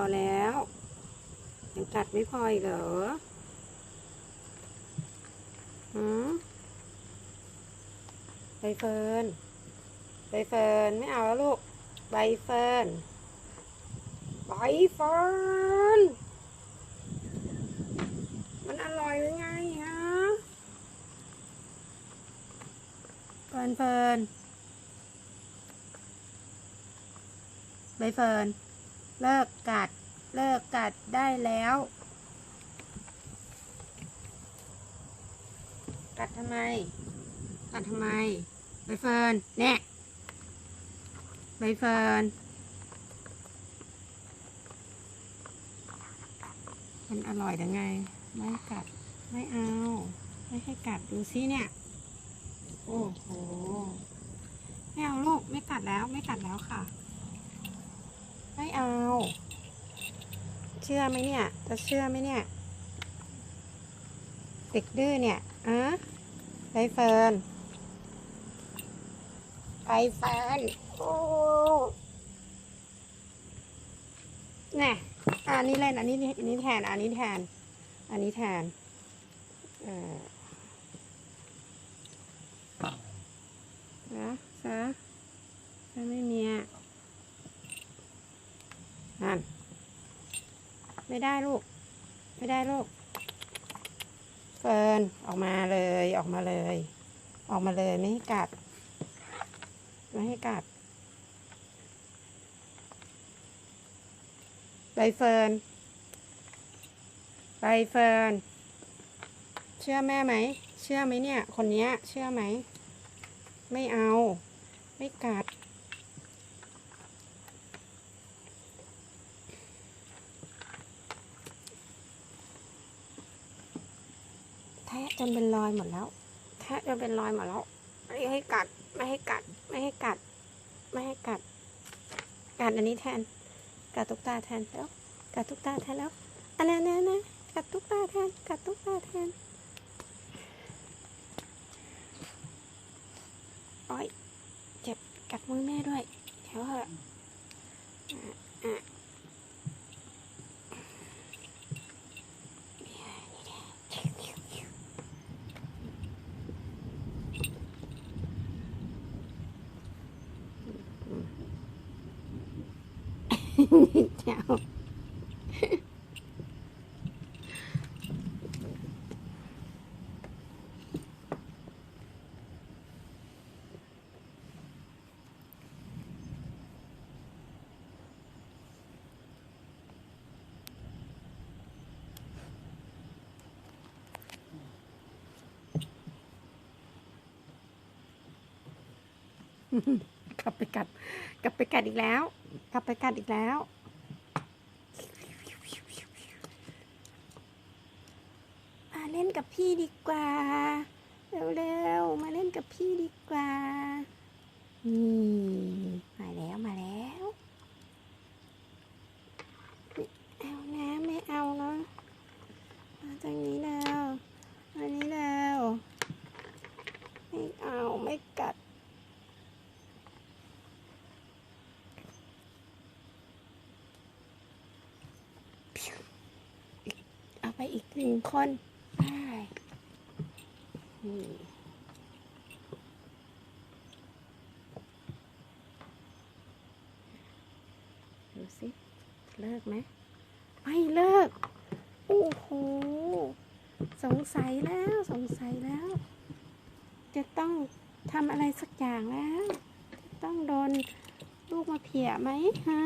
อแล้วยังกัดไม่พออีกเหรอหืมใบเฟิร์นใบเฟิร์นไม่เอาแล้วลูกใบเฟิร์นใบเฟิร์นมันอร่อยหรือไงฮะเฟิร์นเฟิร์นใบเฟิร์น เลิกกัด เลิกกัดได้แล้ว กัดทำไม กัดทำไม ใบเฟิร์นเนี่ยใบเฟิร์นมันอร่อยยังไง ไม่กัด ไม่เอา ไม่ให้กัดดูซิเนี่ย โอ้โห ไม่เอาลูก ไม่กัดแล้ว ไม่กัดแล้วค่ะ ไม่เอา เชื่อไหมเนี่ย จะเชื่อไหมเนี่ย เด็กดื้อเนี่ยอะใบเฟิร์นใบเฟิร์นโอ้น่อะอันนี้เล่นอันนี้อันนี้แทน อันนี้แทน อันนี้แทนเออนะซะซะไม่มีอะนั่น ไม่ได้ลูก ไม่ได้ลูก เฟิร์นออกมาเลยออกมาเลย ออกมาเลยไม่ให้กัด ไม่ให้กัดใบเฟิร์นใบเฟิร์นเชื่อแม่ไหม เชื่อไหมเนี่ย คนนี้เชื่อไหม ไม่เอา ไม่กัด แทะ จนเป็นรอยหมดแล้วแทะจนเป็นรอยหมดแล้วไม่ให้กัด ไม่ให้กัด ไม่ให้กัด ไม่ให้กัด กัดอันนี้แทน กัดตุ๊กตาแทนแล้ว กัดตุ๊กตาแทนแล้วอันนั้นนะนะกัดตุ๊กตาแทน กัดตุ๊กตาแทนโอ้ยเจ็บกัดมือแม่ด้วยเดี๋ยวเหอะอะ อะเดี๋ยวก ลับไปกัด กลับไปกัดอีกแล้ว กลับไปกัดอีกแล้ว มาเล่นกับพี่ดีกว่า เร็วๆ มาเล่นกับพี่ดีกว่า นี่มาแล้วมาแล้วไม่เอานะไม่เอานะมาจากนี้แล้วอันนี้แล้วไม่เอาไม่กัด เอา ไปอีกหนึ่งคนได้นี่ดูสิ เลิกไหมไม่เลิก โอ้โห สงสัยแล้วสงสัยแล้ว จะต้องทำอะไรสักอย่างแล้ว ต้องโดนลูกมาเพียไหมฮะ